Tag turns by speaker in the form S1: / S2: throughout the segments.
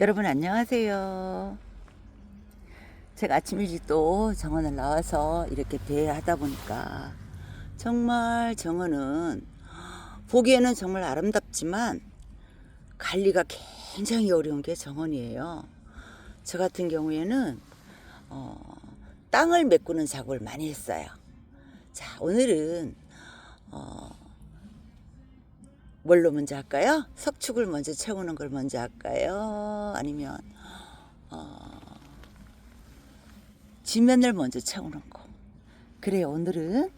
S1: 여러분 안녕하세요. 제가 아침 일찍 또 정원을 나와서 이렇게 대하다 보니까 정말 정원은 보기에는 정말 아름답지만 관리가 굉장히 어려운 게 정원이에요. 저 같은 경우에는 어, 땅을 메꾸는 작업을 많이 했어요. 자 오늘은 어, 뭘로 먼저 할까요? 석축을 먼저 채우는 걸 먼저 할까요? 아니면 어, 지면을 먼저 채우는 거. 그래요. 오늘은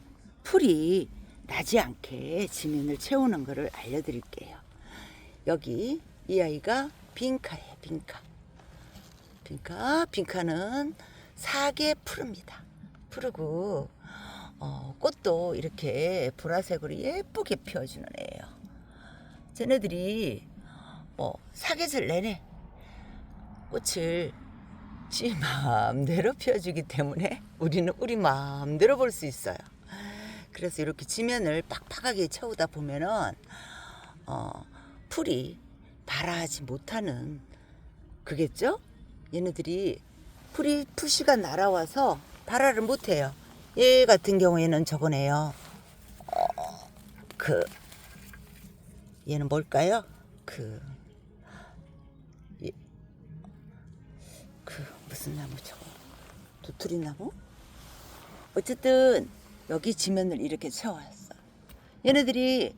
S1: 풀이 나지 않게 지면을 채우는 거를 알려드릴게요. 여기 이 아이가 빈카예요. 빈카. 빈카. 빈카는 사계 푸릅니다. 푸르고 어, 꽃도 이렇게 보라색으로 예쁘게 피워주는 애예요. 쟤네들이 뭐 사계절 내내 꽃을 지 마음대로 피워주기 때문에 우리는 우리 마음대로 볼 수 있어요. 그래서 이렇게 지면을 빡빡하게 채우다 보면은 어, 풀이 발아하지 못하는 그겠죠? 얘네들이 풀이 풀씨가 날아와서 발아를 못해요. 얘 같은 경우에는 저거네요. 어, 그 얘는 뭘까요? 그, 이- 그 무슨 나무 저거 도토리 나무? 어쨌든 여기 지면을 이렇게 채워왔어. 얘네들이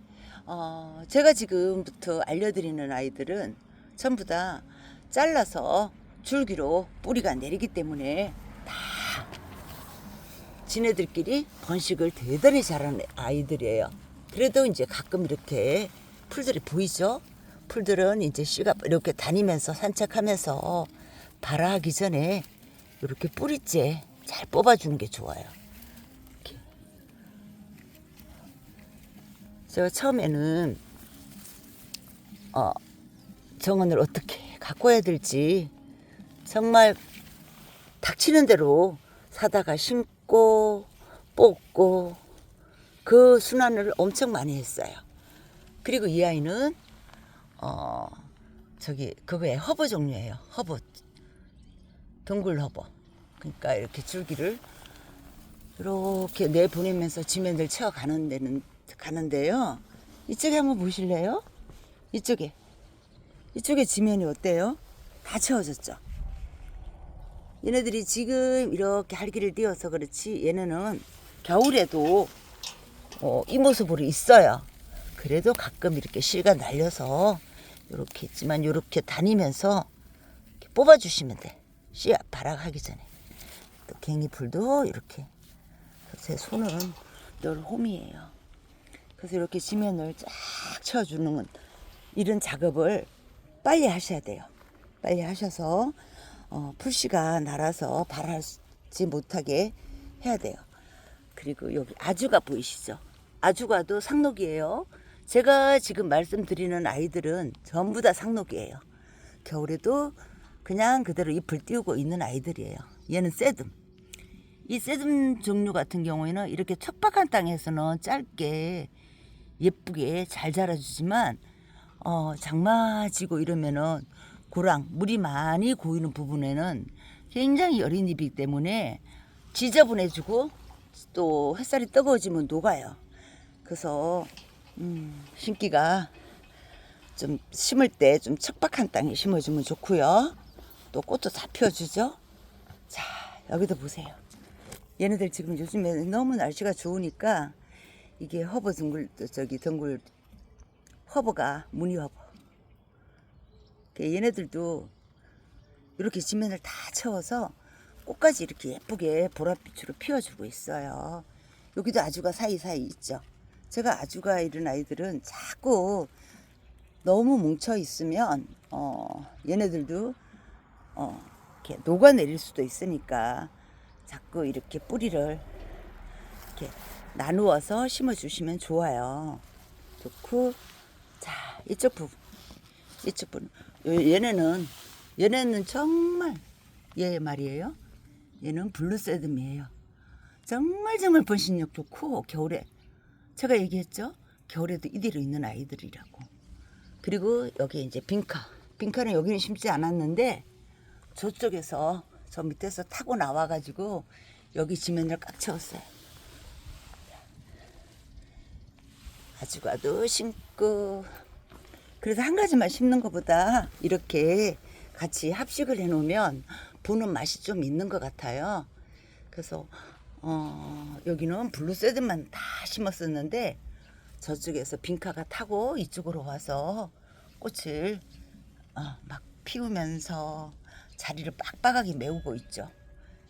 S1: 어, 제가 지금부터 알려드리는 아이들은 전부 다 잘라서 줄기로 뿌리가 내리기 때문에 다 지네들끼리 번식을 대단히 잘하는 아이들이에요. 그래도 이제 가끔 이렇게 풀들이 보이죠? 풀들은 이제 씨가 이렇게 다니면서 산책하면서 발아하기 전에 이렇게 뿌리째 잘 뽑아주는 게 좋아요. 이렇게. 제가 처음에는 어, 정원을 어떻게 가꿔야 될지 정말 닥치는 대로 사다가 심고 뽑고 그 순환을 엄청 많이 했어요. 그리고 이 아이는 어 저기 그거에 허브 종류예요. 허브 덩굴 허브. 그러니까 이렇게 줄기를 이렇게 내 보내면서 지면들 채워 가는 데는 가는데요. 이쪽에 한번 보실래요? 이쪽에 이쪽에 지면이 어때요? 다 채워졌죠. 얘네들이 지금 이렇게 활기를 띄어서 그렇지 얘네는 겨울에도 어, 이 모습으로 있어요. 그래도 가끔 이렇게 실가 날려서 이렇게 있지만 이렇게 다니면서 이렇게 뽑아주시면 돼. 씨앗 발악하기 전에. 또 갱이풀도 이렇게. 제 손은 늘 홈이에요. 그래서 이렇게 지면을 쫙 채워주는 건 이런 작업을 빨리 하셔야 돼요. 빨리 하셔서 어, 풀씨가 날아서 발하지 못하게 해야 돼요. 그리고 여기 아주가 보이시죠? 아주가도 상록이에요. 제가 지금 말씀드리는 아이들은 전부 다 상록이에요. 겨울에도 그냥 그대로 잎을 띄우고 있는 아이들이에요. 얘는 새듬. 이 새듬 종류 같은 경우에는 이렇게 척박한 땅에서는 짧게 예쁘게 잘 자라주지만 어, 장마지고 이러면은 고랑 물이 많이 고이는 부분에는 굉장히 여린 잎이기 때문에 지저분해지고 또 햇살이 뜨거워지면 녹아요. 그래서 음, 심기가 좀 심을 때 좀 척박한 땅에 심어주면 좋고요. 또 꽃도 다 피워주죠. 자 여기도 보세요. 얘네들 지금 요즘에 너무 날씨가 좋으니까 이게 허브 둥글 저기 덩굴 허브가 무늬 허브. 그 얘네들도 이렇게 지면을 다 채워서 꽃까지 이렇게 예쁘게 보랏빛으로 피워주고 있어요. 여기도 아주가 사이사이 있죠. 제가 아주가 이런 아이들은 자꾸 너무 뭉쳐 있으면 어, 얘네들도 어, 이렇게 녹아내릴 수도 있으니까 자꾸 이렇게 뿌리를 이렇게 나누어서 심어주시면 좋아요. 좋고 자 이쪽 부분 이쪽 부분 요- 얘네는 얘네는 정말 얘 말이에요. 얘는 블루세듬이에요. 정말 정말 번식력 좋고 겨울에 제가 얘기했죠. 겨울에도 이대로 있는 아이들이라고. 그리고 여기 이제 빈카 빈칸은 여기는 심지 않았는데 저쪽에서 저 밑에서 타고 나와가지고 여기 지면을 꽉 채웠어요. 아주가도 심고 그래서 한 가지만 심는 것보다 이렇게 같이 합식을 해놓으면 보는 맛이 좀 있는 것 같아요. 그래서 어, 여기는 블루세드만 다 심었었는데 저쪽에서 빈카가 타고 이쪽으로 와서 꽃을 어, 막 피우면서 자리를 빡빡하게 메우고 있죠.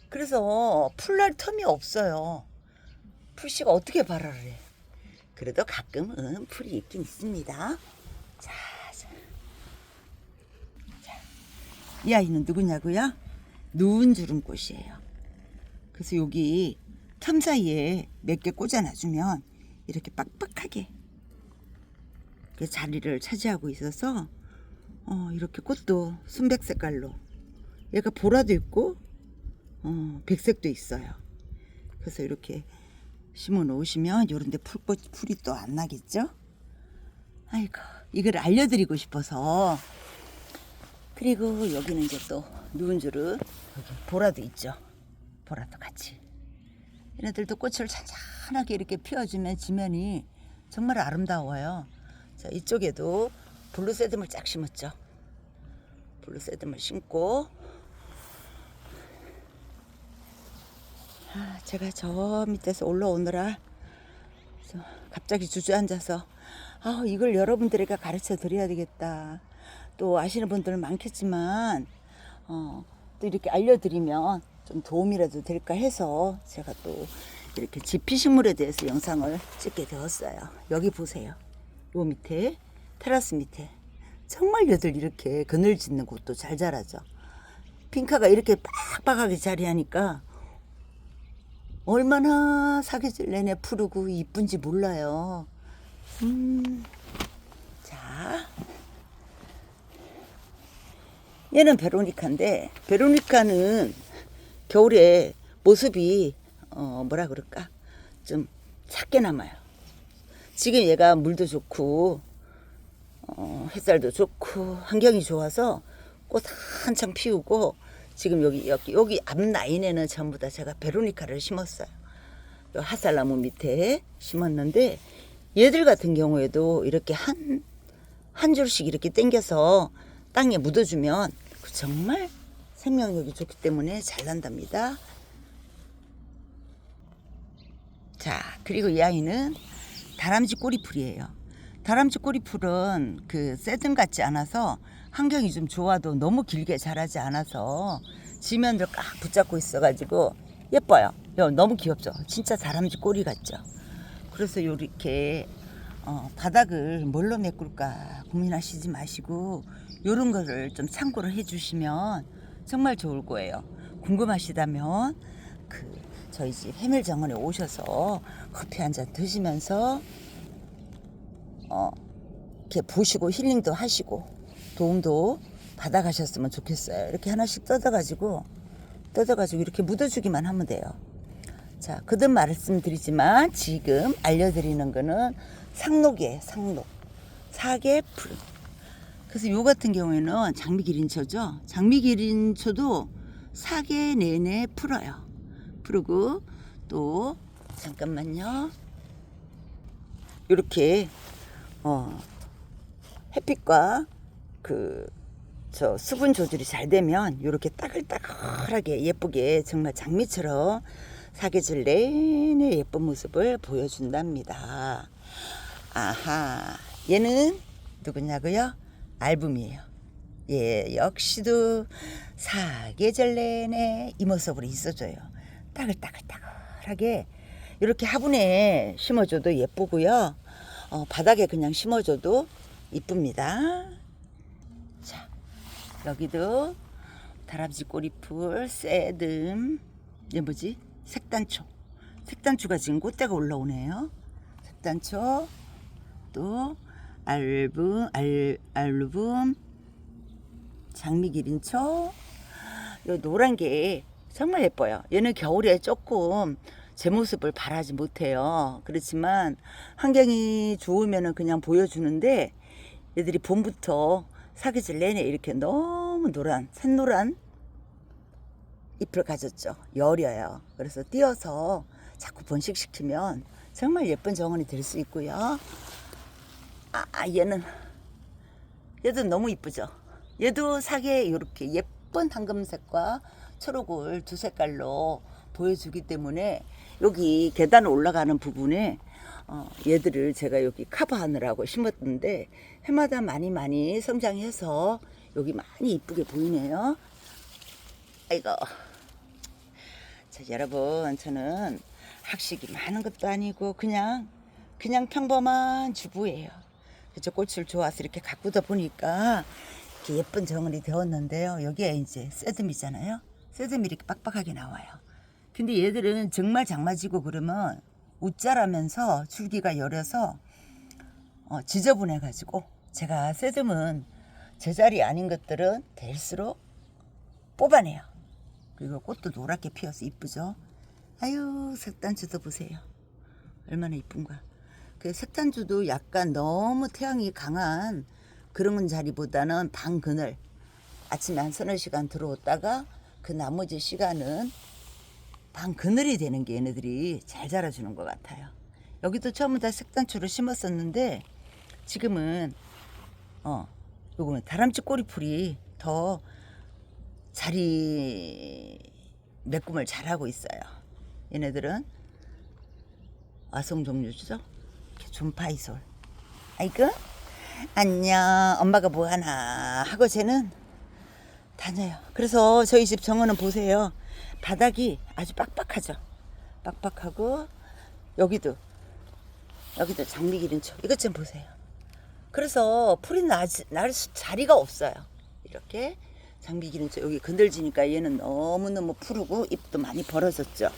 S1: 그래서 풀날 텀이 없어요. 풀씨가 어떻게 발화를 해? 그래도 가끔은 풀이 있긴 있습니다. 자, 자. 자. 이 아이는 누구냐고요? 누운 주름꽃이에요. 그래서 여기 틈 사이에 몇 개 꽂아 놔주면 이렇게 빡빡하게 그 자리를 차지하고 있어서 어, 이렇게 꽃도 순백 색깔로 얘가 보라도 있고 어, 백색도 있어요. 그래서 이렇게 심어 놓으시면 요런데 풀꽃 풀이 또 안 나겠죠? 아이고 이걸 알려드리고 싶어서 그리고 여기는 이제 또 누운 줄은 보라도 있죠. 보라도 같이. 얘네들도 꽃을 찬찬하게 이렇게 피워주면 지면이 정말 아름다워요. 자 이쪽에도 블루 세듬을 쫙 심었죠. 블루 세듬을 심고 아, 제가 저 밑에서 올라오느라 저 갑자기 주저앉아서 아, 이걸 여러분들에게 가르쳐 드려야 되겠다. 또 아시는 분들은 많겠지만 어, 또 이렇게 알려드리면 좀 도움이라도 될까 해서 제가 또 이렇게 지피식물에 대해서 영상을 찍게 되었어요. 여기 보세요. 요 밑에 테라스 밑에 정말 여들 이렇게 그늘 짓는 곳도 잘 자라죠. 핑카가 이렇게 빡빡하게 자리하니까 얼마나 사계절 내내 푸르고 이쁜지 몰라요. 음, 자, 얘는 베로니카인데 베로니카는 겨울에 모습이 어 뭐라 그럴까 좀 작게 남아요. 지금 얘가 물도 좋고 어, 햇살도 좋고 환경이 좋아서 꽃 한창 피우고 지금 여기 여기 여기 앞 라인에는 전부 다 제가 베로니카를 심었어요. 요 하살나무 밑에 심었는데 얘들 같은 경우에도 이렇게 한 한 줄씩 이렇게 당겨서 땅에 묻어주면 그 정말 생명력이 좋기 때문에 잘 난답니다. 자, 그리고 이 아이는 다람쥐 꼬리풀이에요. 다람쥐 꼬리풀은 그 새등 같지 않아서 환경이 좀 좋아도 너무 길게 자라지 않아서 지면들 꽉 붙잡고 있어가지고 예뻐요. 요, 너무 귀엽죠. 진짜 다람쥐 꼬리 같죠. 그래서 요렇게 어, 바닥을 뭘로 메꿀까 고민하시지 마시고 요런 거를 좀 참고를 해주시면 정말 좋을 거예요. 궁금하시다면 그 저희 집 해밀 정원에 오셔서 커피 한 잔 드시면서 어 이렇게 보시고 힐링도 하시고 도움도 받아가셨으면 좋겠어요. 이렇게 하나씩 뜯어가지고 뜯어가지고 이렇게 묻어주기만 하면 돼요. 자, 그든 말씀드리지만 지금 알려드리는 거는 상록이에요. 상록. 사계 풀. 그래서 요 같은 경우에는 장미 기린초죠. 장미 기린초도 사계 내내 풀어요. 풀고 또 잠깐만요. 이렇게 어 햇빛과 그 저 수분 조절이 잘 되면 이렇게 따글따글하게 예쁘게 정말 장미처럼 사계절 내내 예쁜 모습을 보여준답니다. 아하, 얘는 누구냐고요? 알붐이에요. 예, 역시도 사계절 내내 이 모습으로 있어줘요. 따글따글따글하게 이렇게 화분에 심어줘도 예쁘고요. 어, 바닥에 그냥 심어줘도 이쁩니다. 자, 여기도 다람쥐 꼬리풀, 새듬, 이게 뭐지? 색단초. 색단초가 지금 꽃대가 올라오네요. 색단초, 또 알붐, 알, 알루붐, 장미 기린초. 요 노란 게 정말 예뻐요. 얘는 겨울에 조금 제 모습을 바라지 못해요. 그렇지만 환경이 좋으면은 그냥 보여주는데 얘들이 봄부터 사계절 내내 이렇게 너무 노란, 샛노란 잎을 가졌죠. 여려요. 그래서 띄어서 자꾸 번식시키면 정말 예쁜 정원이 될 수 있고요. 아, 아, 얘는 얘도 너무 이쁘죠. 얘도 사계에 이렇게 예쁜 황금색과 초록을 두 색깔로 보여주기 때문에 여기 계단 올라가는 부분에 어, 얘들을 제가 여기 커버하느라고 심었는데 해마다 많이 많이 성장해서 여기 많이 이쁘게 보이네요. 아이고. 자, 여러분, 저는 학식이 많은 것도 아니고 그냥 그냥 평범한 주부예요. 그저 꽃을 좋아서 이렇게 가꾸다 보니까 이렇게 예쁜 정원이 되었는데요. 여기에 이제 새듬이잖아요. 새듬이 이렇게 빡빡하게 나와요. 근데 얘들은 정말 장마지고 그러면 웃자라면서 줄기가 여려서 어, 지저분해 가지고 제가 새듬은 제자리 아닌 것들은 될수록 뽑아내요. 그리고 꽃도 노랗게 피어서 이쁘죠. 아유 색단추도 보세요. 얼마나 이쁜가. 그 색단추도 약간 너무 태양이 강한 그런 자리보다는 방 그늘 아침에 한 서너 시간 들어오다가 그 나머지 시간은 방 그늘이 되는 게 얘네들이 잘 자라주는 것 같아요. 여기도 처음은 다 색단추를 심었었는데 지금은 어 요거는 다람쥐 꼬리풀이 더 자리 메꿈을 잘하고 있어요. 얘네들은 와송 종류죠. 존파이솔. 아이고 안녕 엄마가 뭐 하나 하고 쟤는 다녀요. 그래서 저희 집 정원은 보세요. 바닥이 아주 빡빡하죠. 빡빡하고 여기도 여기도 장미 기른초 이것 좀 보세요. 그래서 풀이 나, 날 수- 자리가 없어요. 이렇게 장미 기른초 여기 건들지니까 얘는 너무너무 푸르고 잎도 많이 벌어졌죠.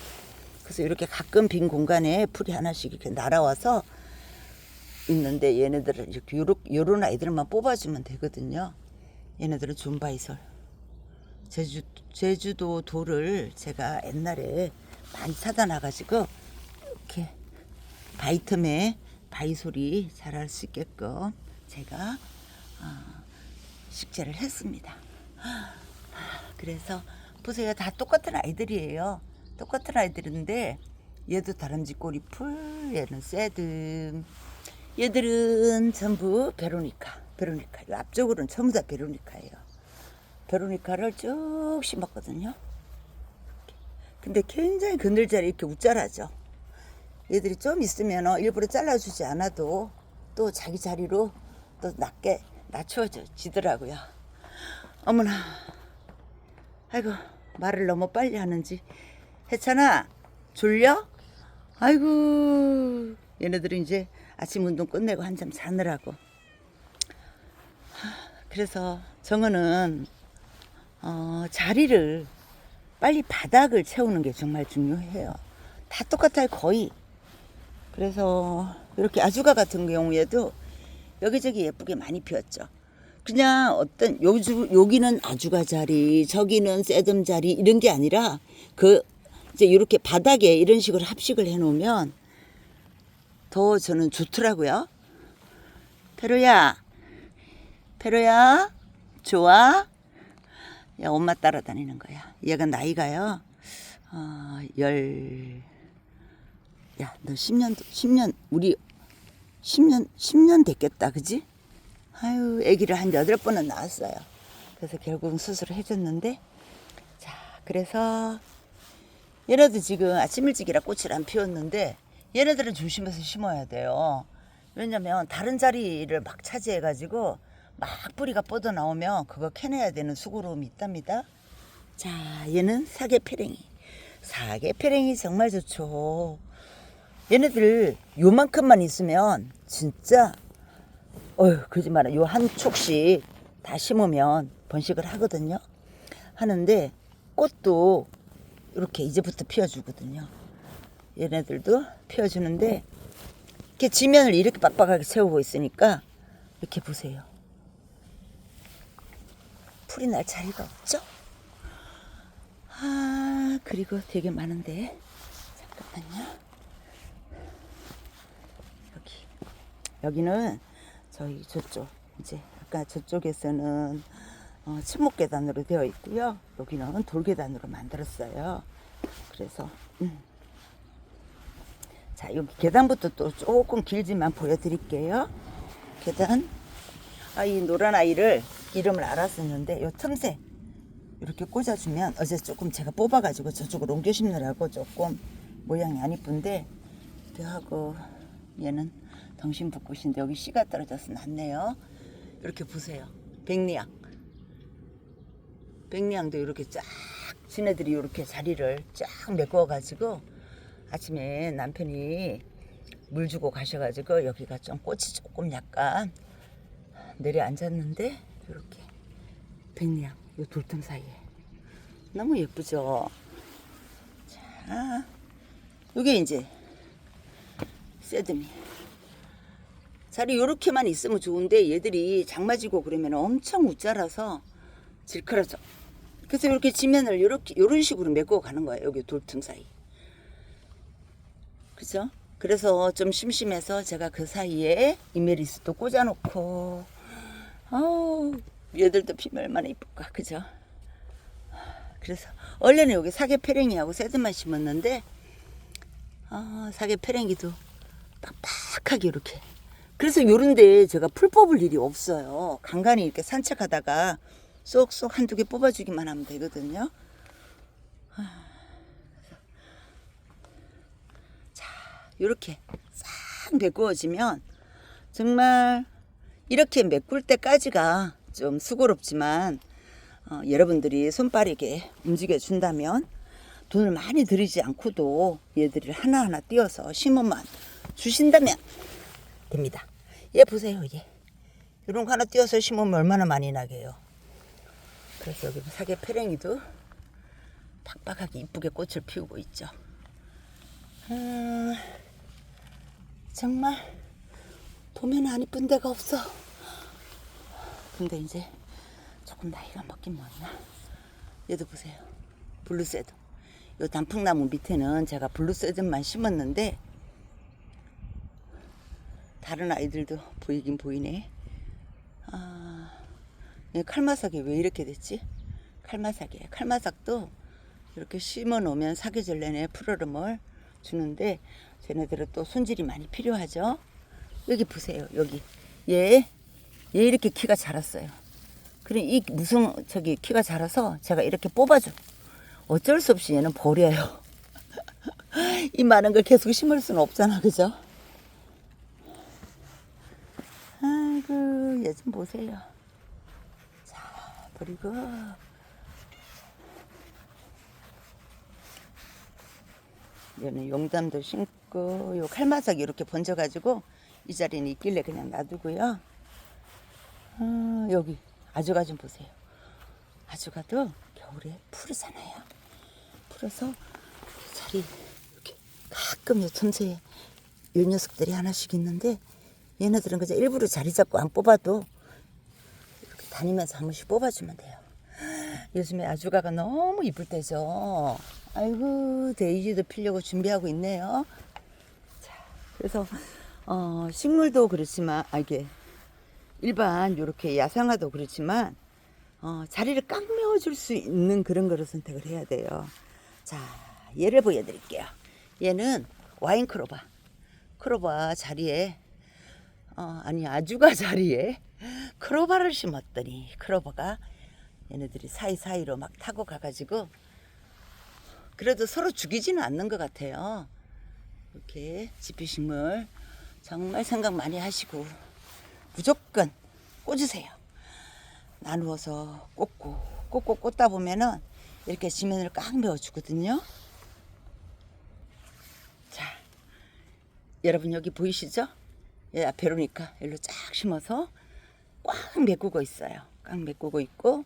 S1: 그래서 이렇게 가끔 빈 공간에 풀이 하나씩 이렇게 날아와서 있는데 얘네들은 이렇게 요런, 요런 아이들만 뽑아주면 되거든요. 얘네들은 존바이솔. 제주, 제주도 돌을 제가 옛날에 많이 사다 놔가지고 이렇게 바이텀에 바이솔이 자랄 수 있게끔 제가 어, 식재를 했습니다. 아, 그래서 보세요 다 똑같은 아이들이에요. 똑같은 아이들인데 얘도 다람쥐 꼬리풀, 얘는 새듬. 얘들은 전부 베로니카, 베로니카. 이 앞쪽으로는 전부 다 베로니카예요. 베로니카를 쭉 심었거든요. 근데 굉장히 그늘자리 이렇게 웃자라죠. 얘들이 좀 있으면 어, 일부러 잘라주지 않아도 또 자기 자리로 또 낮게 낮춰지더라고요. 어머나, 아이고 말을 너무 빨리 하는지 해찬아 졸려? 아이고 얘네들은 이제 아침 운동 끝내고 한참 자느라고. 하, 그래서 정은은 어, 자리를 빨리 바닥을 채우는 게 정말 중요해요. 다 똑같아요, 거의. 그래서 이렇게 아주가 같은 경우에도 여기저기 예쁘게 많이 피었죠. 그냥 어떤 요주, 여기는 아주가 자리, 저기는 새듬 자리 이런 게 아니라 그 이제 이렇게 바닥에 이런 식으로 합식을 해 놓으면 더 저는 좋더라고요. 페로야, 페로야, 좋아? 야, 엄마 따라다니는 거야. 얘가 나이가요, 어, 열, 야, 너 10년, 10년, 우리 10년, 10년 됐겠다, 그지? 아유, 아기를 한 여덟 번은 낳았어요. 그래서 결국은 수술을 해줬는데, 자, 그래서 얘네들 지금 아침 일찍이라 꽃을 안 피웠는데, 얘네들은 조심해서 심어야 돼요. 왜냐면 다른 자리를 막 차지해 가지고 막 뿌리가 뻗어 나오면 그거 캐내야 되는 수고로움이 있답니다. 자, 얘는 사계 페랭이. 사계 페랭이 정말 좋죠. 얘네들 요만큼만 있으면 진짜 어휴 그러지 마라 요 한 촉씩 다 심으면 번식을 하거든요 하는데 꽃도 이렇게 이제부터 피워주거든요 얘네들도 피워주는데 이렇게 지면을 이렇게 빡빡하게 채우고 있으니까 이렇게 보세요 풀이 날 자리가 없죠 아 그리고 되게 많은데 잠깐만요 여기 여기는 저희 저쪽 이제 아까 저쪽에서는 어, 침묵 계단으로 되어 있고요. 여기는 돌 계단으로 만들었어요. 그래서 음. 자 여기 계단부터 또 조금 길지만 보여드릴게요. 계단. 아, 이 노란 아이를 이름을 알았었는데 요 틈새 이렇게 꽂아주면 어제 조금 제가 뽑아가지고 저쪽으로 옮겨 심느라고 조금 모양이 안 이쁜데 이렇게 하고 얘는 덩신 붓꽃인데 여기 씨가 떨어져서 났네요. 이렇게 보세요. 백리향. 백리향도 이렇게 쫙 지네들이 이렇게 자리를 쫙 메꿔가지고 아침에 남편이 물 주고 가셔가지고 여기가 좀 꽃이 조금 약간 내려앉았는데 이렇게 백리향 이 돌틈 사이에 너무 예쁘죠. 자, 이게 이제 세드미. 자리 요렇게만 있으면 좋은데 얘들이 장마지고 그러면 엄청 웃자라서 질크러져. 그래서 이렇게 지면을 요렇게 요런 식으로 메고 가는 거예요. 여기 돌틈 사이. 그죠? 그래서 좀 심심해서 제가 그 사이에 이메리스도 꽂아놓고 아우 얘들도 피면 얼마나 이쁠까 그죠? 그래서 원래는 여기 사계 페랭이하고 새들만 심었는데 아 사계 페랭이도 빡빡하게 이렇게 그래서 요런데 제가 풀 뽑을 일이 없어요 간간히 이렇게 산책하다가 쏙쏙 한두 개 뽑아주기만 하면 되거든요 이렇게 싹 메꾸어지면 정말 이렇게 메꿀 때까지가 좀 수고롭지만 어, 여러분들이 손 빠르게 움직여 준다면 돈을 많이 들이지 않고도 얘들을 하나하나 띄어서 심어만 주신다면 됩니다. 얘 보세요, 얘. 이런 거 하나 띄어서 심으면 얼마나 많이 나게요. 그래서 여기 사계 페랭이도 팍팍하게 이쁘게 꽃을 피우고 있죠. 음, 정말 보면 안 이쁜 데가 없어. 근데 이제 조금 나이가 먹긴 먹나. 얘도 보세요. 블루세드. 요 단풍나무 밑에는 제가 블루세드만 심었는데 다른 아이들도 보이긴 보이네. 아, 얘 칼마삭이 왜 이렇게 됐지? 칼마삭이에요. 칼마삭도 이렇게 심어 놓으면 사계절 내내 푸르름을 주는데 쟤네들은 또 손질이 많이 필요하죠. 여기 보세요. 여기 얘, 얘 이렇게 키가 자랐어요. 그래 이 무슨 저기 키가 자라서 제가 이렇게 뽑아줘. 어쩔 수 없이 얘는 버려요. 이 많은 걸 계속 심을 수는 없잖아, 그죠? 아이고 얘 좀 보세요. 자 그리고 얘는 용담도 심고 요 칼마삭이 이렇게 번져가지고 이 자리는 있길래 그냥 놔두고요. 아, 여기 아주가 좀 보세요. 아주가도 겨울에 푸르잖아요. 푸르서 자리 이렇게 가끔 요 틈새에 요 녀석들이 하나씩 있는데 얘네들은 그냥 일부러 자리 잡고 안 뽑아도 이렇게 다니면서 한 번씩 뽑아주면 돼요. 요즘에 아주가가 너무 이쁠 때죠. 아이고 데이지도 피려고 준비하고 있네요. 자, 그래서 어, 식물도 그렇지만 아 이게 일반 요렇게 야상화도 그렇지만 어, 자리를 꽉 메워줄 수 있는 그런 거를 선택을 해야 돼요. 자, 얘를 보여드릴게요. 얘는 와인 크로바. 크로바 자리에 어, 아니 아주가 자리에 크로바를 심었더니 크로바가 얘네들이 사이사이로 막 타고 가가지고 그래도 서로 죽이지는 않는 것 같아요. 이렇게 지피식물 정말 생각 많이 하시고 무조건 꽂으세요. 나누어서 꽂고 꽂고 꽂다 보면은 이렇게 지면을 꽉 메워주거든요. 자, 여러분 여기 보이시죠? 예, 베로니카 일로 쫙 심어서 꽉 메꾸고 있어요. 꽉 메꾸고 있고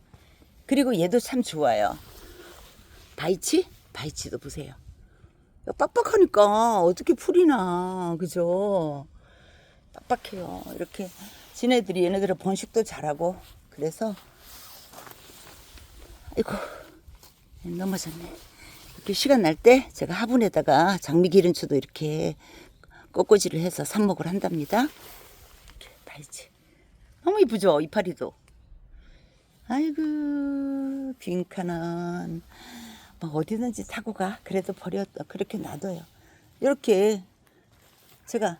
S1: 그리고 얘도 참 좋아요. 바이치? 바이치도 보세요. 야, 빡빡하니까 어떻게 풀이 나, 그죠? 빡빡해요. 이렇게 지네들이 얘네들은 번식도 잘하고 그래서 아이고 넘어졌네. 이렇게 시간 날 때 제가 화분에다가 장미 기름초도 이렇게 꺾꽂이를 해서 삽목을 한답니다. 이렇게 바이치. 너무 이쁘죠 이파리도. 아이고 빈칸은 막 어디든지 타고 가. 그래도 버렸다. 그렇게 놔둬요. 이렇게 제가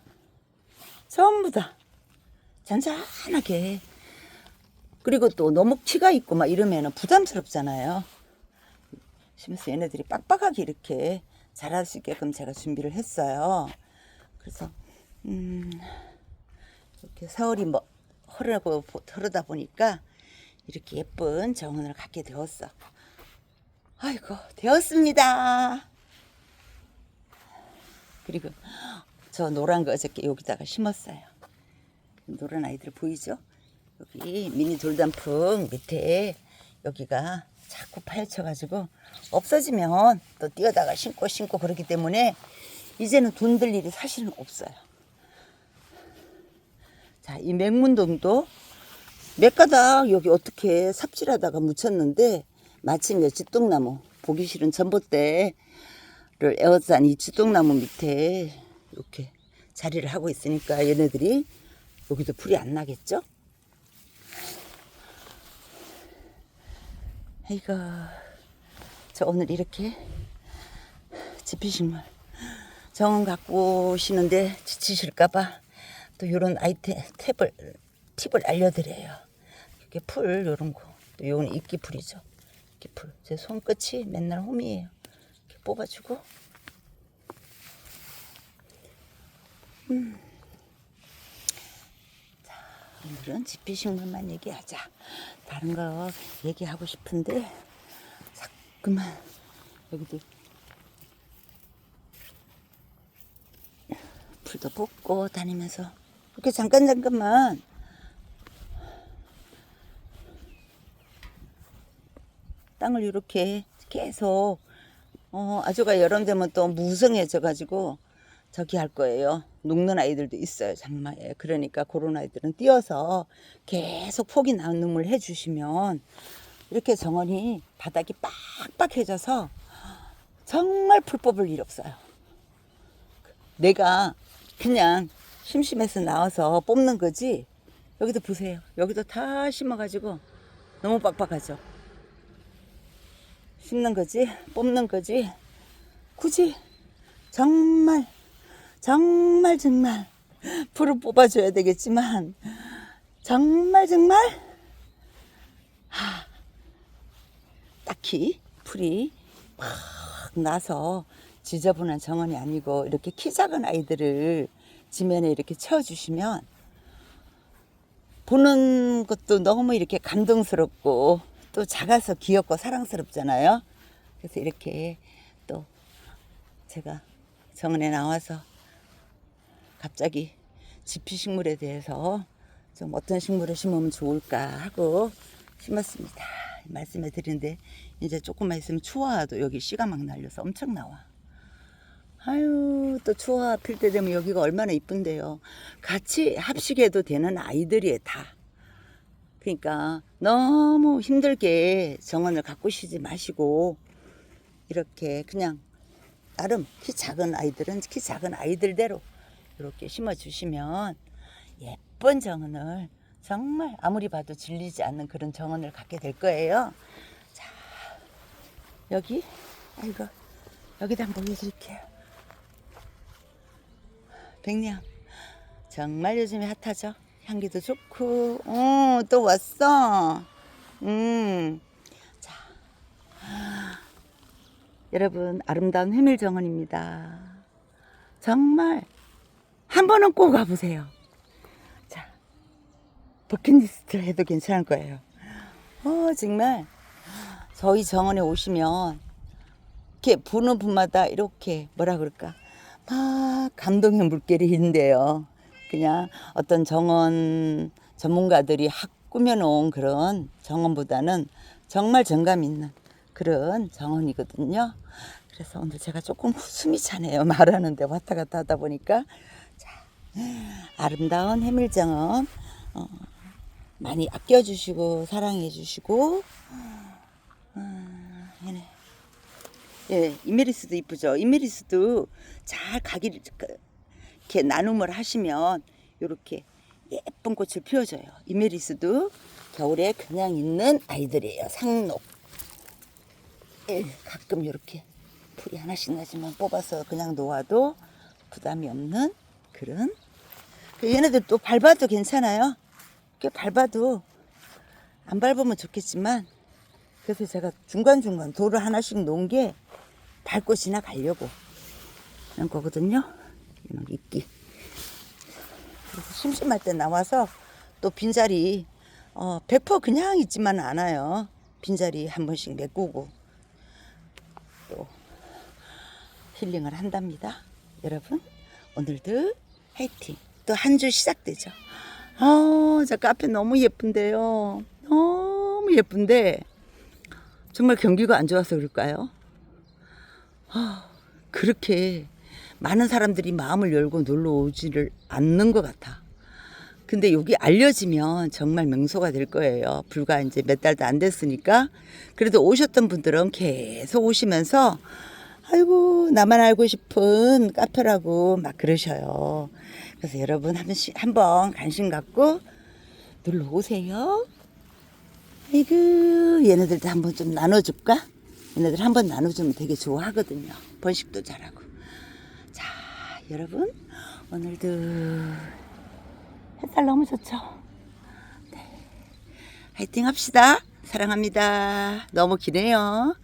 S1: 전부 다 잔잔하게 그리고 또 너무 키가 있고 막 이러면 부담스럽잖아요. 심해서 얘네들이 빡빡하게 이렇게 자랄 수 있게끔 제가 준비를 했어요. 그래서 음 이렇게 세월이 뭐 흐르고 보- 흐르다 보니까 이렇게 예쁜 정원을 갖게 되었어. 아이고 되었습니다. 그리고 저 노란 거 어저께 여기다가 심었어요. 노란 아이들 보이죠? 여기 미니 돌단풍 밑에 여기가 자꾸 파헤쳐가지고 없어지면 또 뛰어다가 신고 신고 그러기 때문에 이제는 돈 들 일이 사실은 없어요. 자, 이 맹문동도 몇 가닥 여기 어떻게 삽질하다가 묻혔는데 마침 여 쥐똥나무 보기 싫은 전봇대를 에워싼 이 쥐똥나무 밑에 이렇게 자리를 하고 있으니까 얘네들이 여기도 풀이 안 나겠죠? 아이고 저 오늘 이렇게 지피식물 정원 갖고 오시는데 지치실까봐 또 요런 아이템 탭을 팁을 알려드려요. 이게 풀 요런 거. 또 요건 이끼 풀이죠. 이끼풀. 제 손끝이 맨날 홈이에요. 이렇게 뽑아주고. 음. 자, 오늘은 지피식물만 얘기하자. 다른 거 얘기하고 싶은데 자꾸만 여기도 풀도 뽑고 다니면서 이렇게 잠깐 잠깐만 땅을 이렇게 계속 어 아주가 여름 되면 또 무성해져 가지고 저기 할 거예요. 녹는 아이들도 있어요, 장마에. 그러니까 그런 아이들은 띄어서 계속 폭이 나눔을 해주시면 이렇게 정원이 바닥이 빡빡해져서 정말 풀 뽑을 일 없어요. 내가 그냥 심심해서 나와서 뽑는 거지. 여기도 보세요. 여기도 다 심어가지고 너무 빡빡하죠. 심는 거지, 뽑는 거지. 굳이 정말 정말 정말 풀을 뽑아줘야 되겠지만 정말 정말 하, 딱히 풀이 막 나서 지저분한 정원이 아니고 이렇게 키 작은 아이들을 지면에 이렇게 채워주시면 보는 것도 너무 이렇게 감동스럽고 또 작아서 귀엽고 사랑스럽잖아요. 그래서 이렇게 또 제가 정원에 나와서 갑자기 지피 식물에 대해서 좀 어떤 식물을 심으면 좋을까 하고 심었습니다. 말씀을 드리는데 이제 조금만 있으면 추워도 여기 씨가 막 날려서 엄청 나와. 아유 또 추워 필 때 되면 여기가 얼마나 이쁜데요. 같이 합식해도 되는 아이들이에요 다. 그러니까 너무 힘들게 정원을 가꾸시지 마시고 이렇게 그냥 나름 키 작은 아이들은 키 작은 아이들대로 이렇게 심어주시면 예쁜 정원을 정말 아무리 봐도 질리지 않는 그런 정원을 갖게 될 거예요. 자, 여기, 아이고, 여기다 한번 보여드릴게요. 백냥. 정말 요즘에 핫하죠? 향기도 좋고, 어, 또 왔어. 음. 자. 여러분, 아름다운 해밀 정원입니다. 정말 한 번은 꼭 와보세요. 자, 버킷리스트 해도 괜찮을 거예요. 어, 정말 저희 정원에 오시면 이렇게 보는 분마다 이렇게 뭐라 그럴까 막 감동의 물결이 있는데요. 그냥 어떤 정원 전문가들이 확 꾸며놓은 그런 정원보다는 정말 정감 있는 그런 정원이거든요. 그래서 오늘 제가 조금 숨이 차네요. 말하는데 왔다 갔다 하다 보니까 자, 아름다운 해밀정원 어, 많이 아껴주시고 사랑해주시고 어, 얘네. 예, 이메리스도 이쁘죠. 이메리스도 잘 가기를 이렇게 나눔을 하시면 이렇게 예쁜 꽃을 피워줘요. 이메리스도 겨울에 그냥 있는 아이들이에요. 상록. 예, 가끔 이렇게 풀이 하나씩 나지만 뽑아서 그냥 놓아도 부담이 없는 그런. 그 얘네들 또 밟아도 괜찮아요. 꽤 밟아도 안 밟으면 좋겠지만 그래서 제가 중간중간 돌을 하나씩 놓은 게 밟고 지나가려고 그런 거거든요. 이런. 그래서 심심할 때 나와서 또 빈자리 어, 100% 그냥 있지만 않아요. 빈자리 한 번씩 메꾸고 또 힐링을 한답니다. 여러분 오늘도 화이팅. 또 한 주 시작되죠. 아, 저 카페 너무 예쁜데요. 너무 예쁜데 정말 경기가 안 좋아서 그럴까요? 아, 그렇게 많은 사람들이 마음을 열고 놀러 오지를 않는 것 같아. 근데 여기 알려지면 정말 명소가 될 거예요. 불과 이제 몇 달도 안 됐으니까. 그래도 오셨던 분들은 계속 오시면서 아이고 나만 알고 싶은 카페라고 막 그러셔요. 그래서 여러분 한 번씩 한번 관심 갖고 놀러 오세요. 아이고 얘네들도 한번 좀 나눠줄까? 얘네들 한번 나눠주면 되게 좋아하거든요. 번식도 잘하고. 자 여러분 오늘도 햇살 너무 좋죠? 네. 화이팅 합시다. 사랑합니다. 너무 기네요.